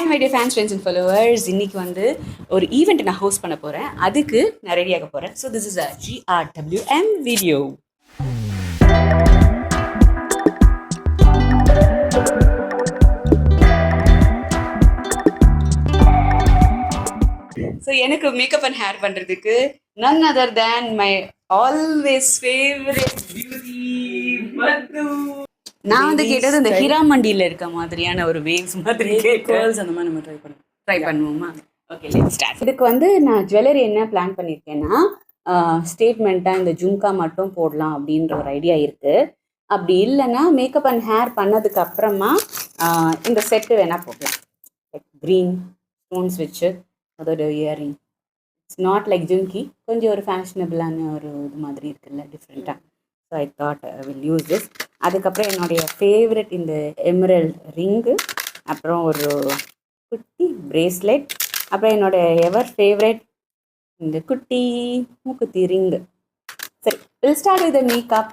Hi my dear fans friends and followers இன்னைக்கு வந்து ஒரு ஈவெண்ட் நான் ஹோஸ்ட் பண்ண போகிறேன் அதுக்கு நான் ரெடியாக போகிறேன் so this is a GRWM video so எனக்கு மேக்கப் அண்ட் ஹேர் பண்ணுறதுக்கு none other than my always favourite beauty Madhu நான் வந்து கேட்டது இந்த ஹிராமண்டியில் இருக்க மாதிரியான ஒரு வேவ்ஸ் மாதிரி கேர்ள்ஸ் அந்த மாதிரி நம்ம ட்ரை பண்ணுவோம்? ட்ரை பண்ணுவோமா ஓகே இதுக்கு வந்து நான் ஜுவல்லரி என்ன பிளான் பண்ணியிருக்கேன்னா ஸ்டேட்மெண்ட்டாக இந்த ஜும்கா மட்டும் போடலாம் அப்படின்ற ஒரு ஐடியா இருக்குது அப்படி இல்லைன்னா மேக்கப் அண்ட் ஹேர் பண்ணதுக்கு அப்புறமா இந்த செட்டு வேணால் போடலாம். லைக் க்ரீன் ஸ்டோன்ஸ் வச்சு அதோட earring it's not like jhumki கொஞ்சம் ஒரு ஃபேஷனபிளான ஒரு இது மாதிரி இருக்குல்ல டிஃப்ரெண்ட்டாக so I thought will use this அதுக்கப்புறம் என்னுடைய ஃபேவரட் இந்த எமரல் ரிங்கு அப்புறம் ஒரு குட்டி பிரேஸ்லெட் அப்புறம் என்னோட எவர் ஃபேவரட் இந்த குட்டி மூக்குத்தி ரிங்கு சரி will start with makeup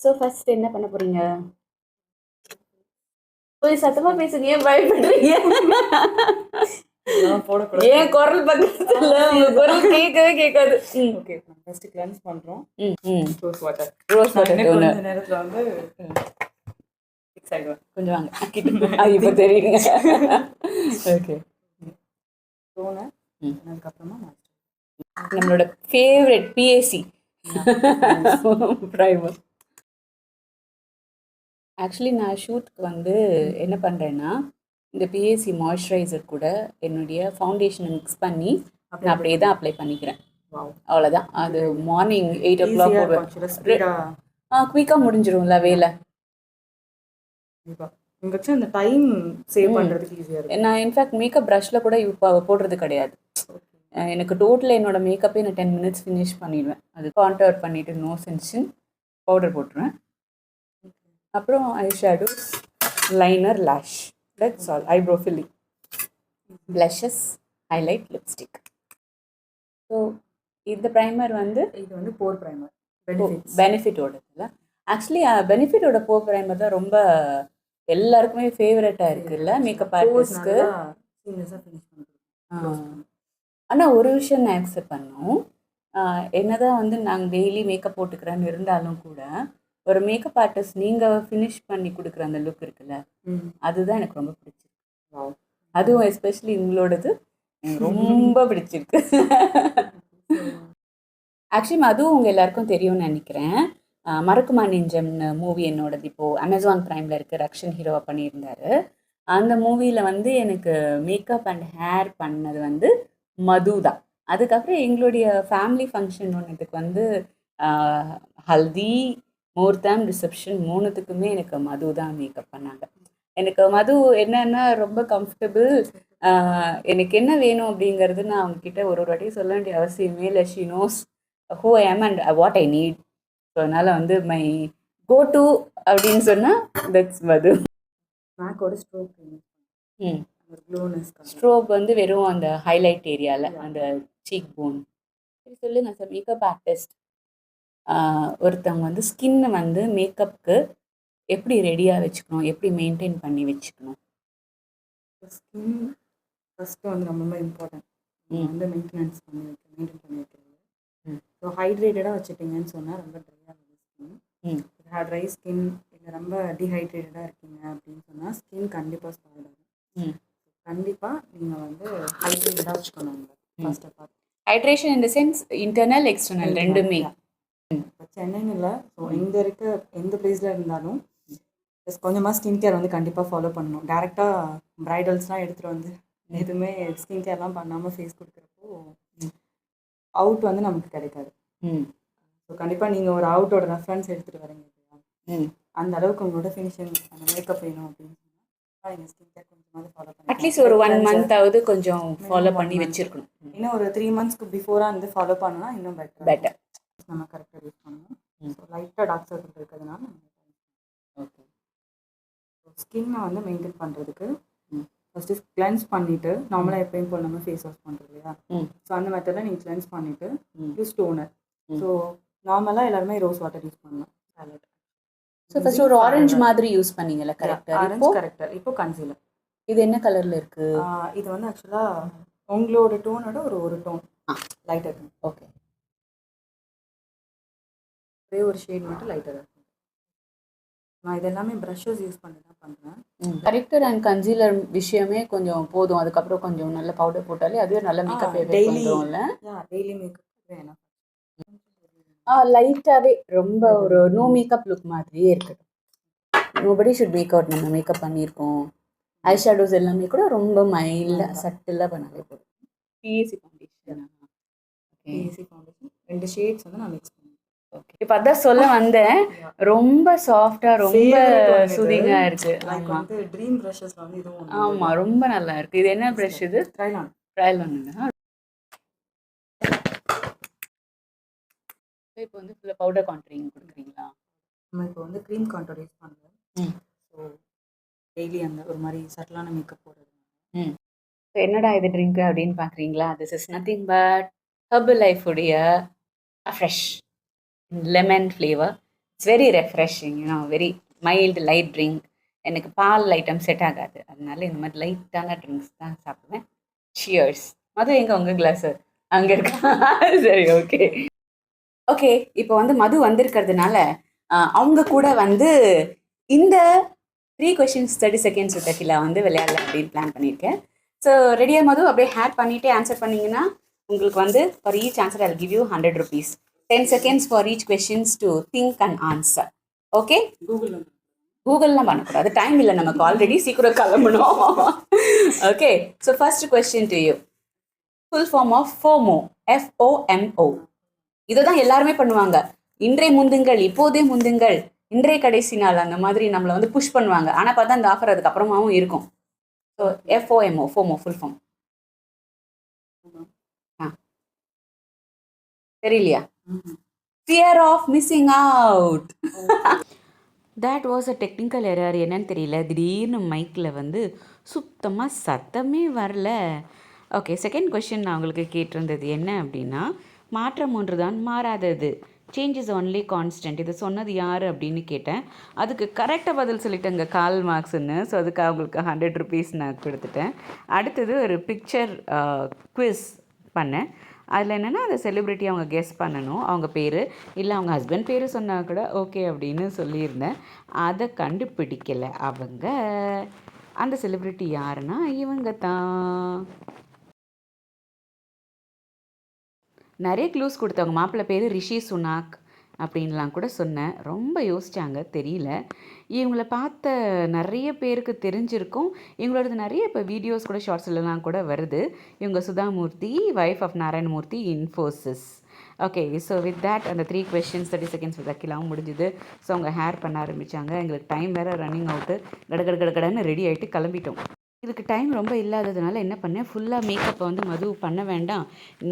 so first என்ன பண்ண போறீங்க? கொஞ்சம் சத்தமா பேசுங்க ஏன் பயப்படுறீங்க? ஏன் குரல் பக்கத்துல? உங்க குரல் கேட்கவே கேட்காது. ஓகே ஃபர்ஸ்ட் கிளென்ஸ் பண்றோம். ரோஸ் வாட்டர் ரோஸ் வாட்டர் கொஞ்ச நேரத்துல வந்து கொஞ்சம் வாங்க. ஆ, இப்போ தெரியுங்க ஓகே ம். அதுக்கப்புறமா நம்மளோட ஃபேவரட் பிஏசி ப்ரைமர் ஆக்சுவலி நான் ஷூட்க்கு வந்து என்ன பண்ணுறேன்னா இந்த பிஏசி மாய்ஸ்சரைசர் கூட என்னுடைய ஃபவுண்டேஷனை மிக்ஸ் பண்ணி நான் அப்படியே தான் அப்ளை பண்ணிக்கிறேன். வாவ் அவ்வளோதான் அது மார்னிங் எயிட் ஓ கிளாக் ஆ குயிக்காக முடிஞ்சிரும்ல வேலை. அந்த டைம் சேவ் ம். பண்றதுக்கு ஈஸியா இருக்கும். நான் இன்ஃபேக்ட் மேக்கப் ப்ரஷில் கூட இப்போ போடுறது கிடையாது. எனக்கு டோட்டலாக என்னோட மேக்கப்பே நான் டென் மினிட்ஸ் ஃபினிஷ் பண்ணிடுவேன். அது கான்டர் பண்ணிவிட்டு நோ சென்ஷன் பவுடர் போட்டுருவேன். அப்புறம் eye shadows liner lash that's all eyebrow filling blushes highlight lipstick so இந்த ப்ரைமர் வந்து இது வந்து போர் பிரைமர் பெனிஃபிட்டோட ஆக்சுவலி பெனிஃபிட்டோட போ ப்ரைமர் தான் ரொம்ப எல்லாருக்குமே ஃபேவரட்டாக இருக்குல்ல. மேக்கப் ஆர்டிஸ்ட்க்கு ஆனால் ஒரு விஷயம் நான் அக்செப்ட் பண்ணோம். என்னதான் வந்து நாங்கள் டெய்லி மேக்கப் போட்டுக்கிறேன்னு இருந்தாலும் கூட ஒரு மேக்கப் ஆர்டிஸ்ட் நீங்கள் ஃபினிஷ் பண்ணி கொடுக்குற அந்த லுக் இருக்குல்ல அதுதான் எனக்கு ரொம்ப பிடிச்சிருக்கு. அதுவும் எஸ்பெஷலி உங்களோடது எனக்கு ரொம்ப பிடிச்சிருக்கு. ஆக்சுவலி அதுவும் உங்கள் எல்லாருக்கும் தெரியும்னு நினைக்கிறேன். மறக்குமா நெஞ்சம்னு மூவி என்னோடது? இப்போது அமேசான் ப்ரைமில் இருக்க ரக்ஷன் ஹீரோவை பண்ணியிருந்தாரு. அந்த மூவியில் வந்து எனக்கு மேக்கப் அண்ட் ஹேர் பண்ணது வந்து மது தான் அதுக்கப்புறம் எங்களுடைய ஃபேமிலி ஃபங்க்ஷன் ஒன்றுத்துக்கு வந்து ஹல்தி முகூர்த்தம் ரிசப்ஷன் மூணுத்துக்குமே எனக்கு மது தான் மேக்கப் பண்ணாங்க. எனக்கு மது என்னன்னா ரொம்ப கம்ஃபர்டபுள் எனக்கு என்ன வேணும் அப்படிங்கிறது நான் அவங்க கிட்ட ஒரு ஒரு வாட்டி சொல்ல வேண்டிய அவசியமே இல்லை. She knows who I am and what I need so அதனால் வந்து மை கோ டு அப்படின்னு சொன்னால் தட்ஸ் மது. மேக்கோட ஸ்ட்ரோக் ம். ஸ்ட்ரோப் வந்து வெறும் அந்த ஹைலைட் ஏரியாவில் அந்த சீக் போன் சரி சொல்லுங்க சார் மேக்கப் ஆர்டிஸ்ட் ஒருத்தவங்க வந்து ஸ்கின்னை வந்து மேக்கப்புக்கு எப்படி ரெடியாக வச்சுக்கணும் எப்படி மெயின்டைன் பண்ணி வச்சுக்கணும் ஸ்கின் ஃபஸ்ட்டு வந்து ரொம்ப ரொம்ப இம்பார்ட்டன்ட் ம். வந்து மெயின்டெனன்ஸ் பண்ணி வைக்க மெயின்டைன் பண்ணி வைக்கிறது. ஸோ ஹைட்ரேட்டடாக வச்சுட்டீங்கன்னு சொன்னால் ரொம்ப ட்ரையாக இருக்கும் ஸ்கின். ட்ரை ஸ்கின் இல்லை ரொம்ப டீஹைட்ரேட்டடாக இருக்கீங்க அப்படின்னு சொன்னால் ஸ்கின் கண்டிப்பாக ஸ்பாயில் ஆகும். கண்டிப்பாக நீங்கள் வந்து ஹைட்ரேட்டடாக வச்சுக்கணும். ஃபர்ஸ்ட் ஆஃப் ஆல் ஹைட்ரேஷன் இந்த சென்ஸ் இன்டர்னல் எக்ஸ்டர்னல் ரெண்டுமே சென்னைன்னு இல்லை ஸோ எங்கே இருக்க எந்த பிளேஸில் இருந்தாலும் just கொஞ்சமாக ஸ்கின் கேர் வந்து கண்டிப்பாக ஃபாலோ பண்ணணும். டேரெக்டாக ப்ரைடல்ஸ்லாம் எடுத்துகிட்டு வந்து எதுவுமே ஸ்கின் கேர்லாம் பண்ணாமல் ஃபேஸ் கொடுக்குறப்போ அவுட் வந்து நமக்கு கிடைக்காது. ம். ஸோ கண்டிப்பாக நீங்கள் ஒரு அவுட்டோட ரெஃபரன்ஸ் எடுத்துகிட்டு வரீங்க இல்லையா? ம். அந்த அளவுக்கு உங்களோட ஃபினிஷிங் அந்த மேக்கப் வேணும் அப்படின்னு சொன்னால் நீங்கள் ஸ்கின் கேர் கொஞ்சமாவது ஃபாலோ பண்ணி அட்லீஸ்ட் ஒரு ஒன் மந்த்தாவது கொஞ்சம் ஃபாலோ பண்ணி வச்சிருக்கணும். இன்னும் ஒரு த்ரீ மந்த்ஸ்க்கு பிஃபோராக வந்து ஃபாலோ பண்ணோன்னா இன்னும் பெட்டர் பெட்டர் நம்ம கரெக்டாக யூஸ் பண்ணணும் ம். ஸோ லைட்டாக டார்க் சர்க்கிள் இருக்கிறதுனால ஓகே ஸ்கின்னை வந்து மெயின்டைன் பண்ணுறதுக்கு. ஃபஸ்ட்டு கிளென்ஸ் பண்ணிவிட்டு நார்மலாக எப்பயும் போல் நம்ம ஃபேஸ் வாஷ் பண்ணுறோம் இல்லையா. ஸோ அந்த மெத்தடில் நீங்கள் கிளென்ஸ் பண்ணிவிட்டு. Use toner. ஸோ நார்மலாக எல்லாருமே ரோஸ் வாட்டர் யூஸ் பண்ணலாம் salad. ஸோ ஃபர்ஸ்ட் ஒரு ஆரஞ்சு மாதிரி யூஸ் பண்ணீங்கல்ல கரெக்டாக ஆரஞ்சு கரெக்டர் இப்போ கன்சீலர் இது என்ன கலர்ல இருக்கு ஆஹ் இது வந்து ஆக்சுவலாக உங்களோட டோனோட ஒரு ஒரு டோன். லைட்டாக இருக்கும் ஓகே ஒரே ஒரு ஷேட் மட்டும் லைட்டாக இருக்கும். நான் இது எல்லாமே ப்ரஷஸ் யூஸ் பண்ணி தான் பண்ணுறேன் கரெக்டர் அண்ட் கன்சீலர் விஷயமே கொஞ்சம் போதும். அதுக்கப்புறம் கொஞ்சம் நல்ல பவுடர் போட்டாலே அதுவே நல்ல மேக்கப் யா டெய்லி மேக்கப் வேணும் லைட்டாவே ரொம்ப ஒரு நோ மேக்கப் லுக் மாதிரியே இருக்கட்டும். நோபடி ஷுட் மேக் அவுட் நம்ம மேக்கப் பண்ணியிருக்கோம். ஐ ஷேடோஸ் எல்லாமே கூட ரொம்ப மைல்டாக. சட்டிலாக பண்ணாலே போதும். BSC foundation okay easy foundation ரெண்டு ஷேட்ஸ் வந்து நான் மிக்ஸ் இப்போ அதான் சொல்ல வந்தேன். ரொம்ப சாஃப்டா ரொம்ப. சுதிங்கா இருக்கு. ஆமா. வந்து ட்ரீம் ப்ரஷஸ்ல வந்து இதுவும் ஆமா ரொம்ப நல்லா இருக்கு. இது என்ன ப்ரஷ் இது? ட்ரைலான் ட்ரையல் பண்ணுங்க இப்போ வந்து ஃபுல்லாக பவுடர் கான்ட்ரிங் கொடுக்குறீங்களா? நம்ம இப்போ வந்து க்ரீம் கான்டோர் யூஸ் பண்ணுறேன் ம். ஸோ டெய்லி அந்த ஒரு மாதிரி சட்டிலான மேக்கப் போடுறது. இப்போ என்னடா இது ட்ரிங்க் அப்படின்னு பார்க்குறீங்களா this is nothing but herbal life உடைய fresh lemon flavour it's very refreshing you know very mild light drink எனக்கு பால் ஐட்டம் செட் ஆகாது. அதனால இந்த மாதிரி லைட்டான ட்ரிங்க்ஸ் தான் சாப்பிடுவேன். ஷியர்ஸ் மது எங்கே உங்கள் கிளாஸ் அங்கே இருக்கா? சரி ஓகே ஓகே இப்போ வந்து மது வந்திருக்கிறதுனால அவங்க கூட வந்து இந்த த்ரீ கொஷின்ஸ் தேர்ட்டி செகண்ட்ஸ் டக்கில வந்து விளையாடலாம் அப்படின்னு பிளான் பண்ணியிருக்கேன். ஸோ ரெடியாக மது? அப்படியே ஹேட் பண்ணிட்டு ஆன்சர் பண்ணீங்கன்னா உங்களுக்கு வந்து for each answer I give you hundred rupees ten seconds for each questions to think and answer okay Google கூகுள்லாம் பண்ணக்கூடாது. டைம் இல்லை நமக்கு ஆல்ரெடி சீக்கிரம் கிளம்பணும். Okay so first question to you full form of FOMO FOMO இதை தான் எல்லாருமே பண்ணுவாங்க. இன்றைய முந்துங்கள் இப்போதே முந்துங்கள் இன்றைய கடைசி நாள் அந்த மாதிரி நம்மளை வந்து புஷ் பண்ணுவாங்க. ஆனால் பார்த்தா இந்த ஆஃபர் அதுக்கு அப்புறமாவும் இருக்கும். So FOMO FOMO full form தெரியலையா? Fear of missing out that was a technical error என்னன்னு தெரியல. திடீர்னு மைக்கில் வந்து சுத்தமாக சத்தமே வரல. ஓகே செகண்ட் கொஷின் நான் உங்களுக்கு கேட்டிருந்தது என்ன அப்படின்னா மாற்றம் ஒன்று தான் மாறாதது. சேஞ்ச் இஸ் ஒன்லி கான்ஸ்டன்ட் இது சொன்னது யார் அப்படின்னு கேட்டேன். அதுக்கு கரெக்டாக பதில் சொல்லிட்டேங்க கால் மார்க்ஸ்ன்னு ஸோ அதுக்கு அவங்களுக்கு ஹண்ட்ரட் ருபீஸ் நான் கொடுத்துட்டேன். அடுத்தது ஒரு பிக்சர் குவிஸ் பண்ணேன். அதில் என்னென்னா அந்த செலிப்ரிட்டி அவங்க கெஸ் பண்ணணும். அவங்க பேர். இல்லை அவங்க ஹஸ்பண்ட் பேர் சொன்னால் கூட ஓகே அப்படின்னு சொல்லியிருந்தேன். அதை கண்டுபிடிக்கலை அவங்க. அந்த செலிப்ரிட்டி யாருன்னா இவங்க தான். நிறைய க்ளூஸ் கொடுத்தவங்க. மாப்பிள்ளை பேர் ரிஷி சுனாக். அப்படின்லாம் கூட சொன்னேன். ரொம்ப யோசித்தாங்க தெரியல. இவங்களை பார்த்த நிறைய பேருக்கு தெரிஞ்சிருக்கும். இவங்களோடது நிறைய இப்போ வீடியோஸ் கூட ஷார்ட்ஸ்லலாம் கூட வருது. இவங்க Sudhamurthy wife of Narayanamurthy Infosys okay so with that அந்த த்ரீ கொஷின்ஸ் தேர்ட்டி செகண்ட்ஸ் விதக்கிலாம் முடிஞ்சுது. ஸோ அவங்க ஹேர் பண்ண ஆரம்பித்தாங்க எங்களுக்கு டைம் வேறு ரன்னிங் அவுட்டு கட கட கட கடன்னு ரெடி ஆகிட்டு கிளம்பிட்டோம். இதுக்கு டைம் ரொம்ப இல்லாததுனால என்ன பண்ணேன்? ஃபுல்லாக மேக்கப்பை வந்து மது பண்ண வேண்டாம்.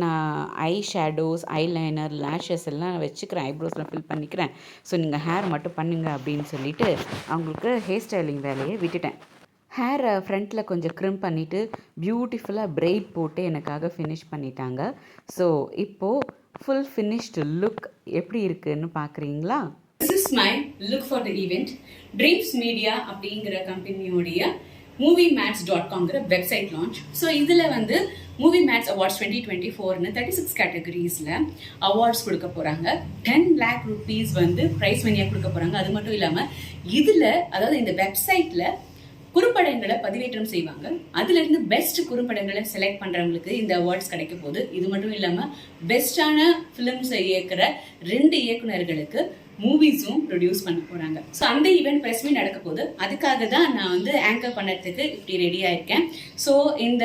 நான் ஐ ஷேடோஸ் ஐலைனர் லேஷஸ் எல்லாம் வச்சுக்கிறேன். ஐப்ரோஸ்லாம் ஃபில் பண்ணிக்கிறேன். ஸோ நீங்கள் ஹேர் மட்டும் பண்ணுங்க அப்படின்னு சொல்லிட்டு அவங்களுக்கு ஹேர் ஸ்டைலிங் வேலையை விட்டுட்டேன். ஹேரை ஃப்ரண்ட்டில் கொஞ்சம் க்ரிம் பண்ணிவிட்டு பியூட்டிஃபுல்லாக பிரைட் போட்டு எனக்காக ஃபினிஷ் பண்ணிட்டாங்க. ஸோ இப்போது ஃபுல் ஃபினிஷ்டு லுக் எப்படி இருக்குன்னு பார்க்குறீங்களா this is my look for the event dreams media அப்படிங்கிற கம்பெனியோடைய மூவி மேட்ஸ் டாட் காம்ங்கிற வெப்சைட் லான்ச் ஸோ இதில் வந்து movie mates awards twenty twenty ஃபோர்னு தேர்ட்டி சிக்ஸ் கேட்டகரிஸில் அவார்ட்ஸ் கொடுக்க போகிறாங்க டென் லேக் ருபீஸ் வந்து ப்ரைஸ் மணியாக கொடுக்க போகிறாங்க அது மட்டும் இல்லாமல் இதில் அதாவது இந்த வெப்சைட்டில் குறும்படங்களை பதிவேற்றம் செய்வாங்க. அதுலேருந்து பெஸ்ட் குறும்படங்களை செலக்ட் பண்ணுறவங்களுக்கு இந்த அவார்ட்ஸ் கிடைக்க போகுது. இது மட்டும் இல்லாமல் பெஸ்டான ஃபிலிம்ஸை இயக்குற ரெண்டு இயக்குனர்களுக்கு மூவிஸும் ப்ரொடியூஸ் பண்ண போறாங்க. ஸோ அந்த ஈவெண்ட் ப்ரெஸ் மீட் நடக்க போகுது. அதுக்காக தான் நான் வந்து ஆங்கர் பண்ணறதுக்கு இப்படி ரெடியா இருக்கேன் ஸோ இந்த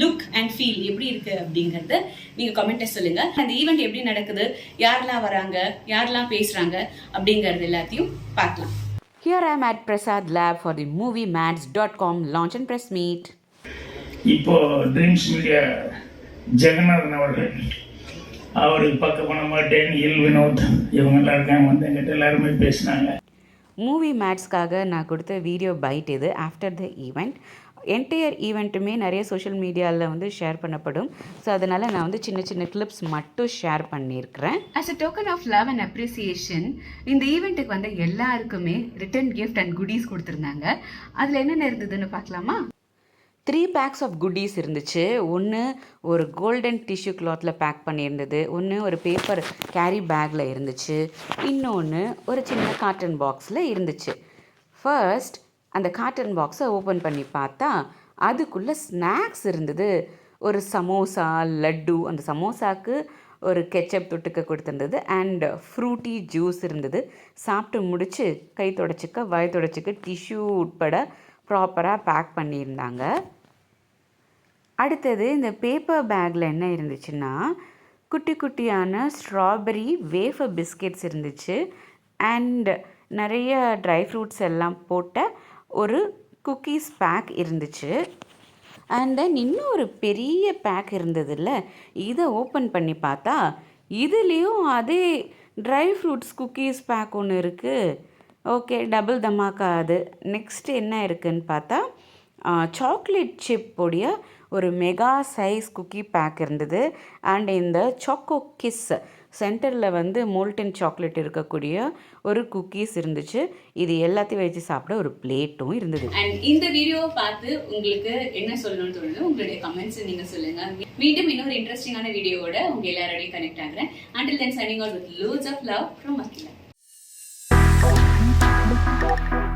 லுக் அண்ட் ஃபீல் எப்படி இருக்கு அப்படிங்கறத நீங்க கமெண்ட்ல சொல்லுங்க. அந்த ஈவெண்ட் எப்படி நடக்குது? யாரெல்லாம் வராங்க? யாரெல்லாம் பேசுறாங்க? அப்படிங்கறது எல்லாத்தையும் பார்க்கலாம். Here I am at Prasad Lab for the moviemats.com launch and press meet. இப்போ ட்ரீம்ஸ் மீடியா ஜெகநாதன் அவர்கள். அவருக்கு பக்க பண்ண மாட்டேன் இல் வினோத் இவங்கெல்லாம் இருக்காங்க. வந்து எங்கிட்ட எல்லாருமே பேசினாங்க. மூவி மேட்ஸ்க்காக நான் கொடுத்த வீடியோ பைட் இது. ஆஃப்டர் த ஈவெண்ட் என்டையர் ஈவெண்ட்டுமே நிறைய சோஷியல் மீடியாவில் வந்து ஷேர் பண்ணப்படும். ஸோ அதனால் நான் வந்து சின்ன சின்ன கிளிப்ஸ் மட்டும் ஷேர் பண்ணியிருக்கிறேன். As a token of love and appreciation இந்த ஈவெண்ட்டுக்கு வந்த எல்லாருக்குமே ரிட்டர்ன் gift அண்ட் குடீஸ் கொடுத்துருந்தாங்க. அதில் என்னென்ன இருந்ததுன்னு பார்க்கலாமா? த்ரீ பேக்ஸ் ஆஃப் குட்டீஸ் இருந்துச்சு. ஒன்று ஒரு கோல்டன் டிஷ்யூ கிளாத்தில் பேக் பண்ணியிருந்தது. ஒன்று ஒரு பேப்பர் கேரி பேக்கில் இருந்துச்சு. இன்னொன்று ஒரு சின்ன காட்டன் பாக்ஸில் இருந்துச்சு. ஃபர்ஸ்ட் அந்த காட்டன் பாக்ஸை ஓப்பன் பண்ணி பார்த்தா அதுக்குள்ளே ஸ்நாக்ஸ் இருந்தது. ஒரு சமோசா லட்டு அந்த சமோசாக்கு ஒரு கெச்சப் தொட்டுக்க கொடுத்துருந்தது. அண்ட் ஃப்ரூட்டி ஜூஸ் இருந்தது. சாப்பிட்டு முடித்து கை தொடச்சிக்க வாய் தொடச்சிக்க டிஷ்யூ உட்பட ப்ராப்பராக பேக் பண்ணியிருந்தாங்க. அடுத்தது இந்த பேப்பர் பேக்கில் என்ன இருந்துச்சுன்னா குட்டி குட்டியான ஸ்ட்ராபெரி வேஃபர் பிஸ்கெட்ஸ் இருந்துச்சு. அண்ட் நிறைய ட்ரை ஃப்ரூட்ஸ் எல்லாம் போட்ட ஒரு குக்கீஸ் பேக் இருந்துச்சு. அண்ட் தென் இன்னும் ஒரு பெரிய பேக் இருந்ததுல்ல இதை ஓப்பன் பண்ணி பார்த்தா இதுலேயும் அதே ட்ரை ஃப்ரூட்ஸ் குக்கீஸ் பேக் ஒன்று இருக்குது ஓகே டபுள் தமாக்கா அது நெக்ஸ்ட் என்ன இருக்குதுன்னு பார்த்தா சாக்லேட் சிப் உடைய ஒரு மெகா சைஸ் குக்கி பேக் இருந்தது. அண்ட் இந்த சாக்கோ கிஸ் சென்டரில் வந்து மோல்டன் சாக்லேட் இருக்கக்கூடிய ஒரு குக்கீஸ் இருந்துச்சு. இது எல்லாத்தையும் வச்சு சாப்பிட ஒரு பிளேட்டும் இருந்தது. அண்ட் இந்த வீடியோவை பார்த்து உங்களுக்கு என்ன சொல்லணும்னு தோணுது உங்களுடைய கமெண்ட்ஸ் நீங்க சொல்லுங்க. மீண்டும் இன்னொரு இன்ட்ரெஸ்டிங்கான வீடியோவோட உங்க எல்லாரோடையும் கனெக்ட் ஆகிறேன். Until then signing all with of love from Akila Thank you.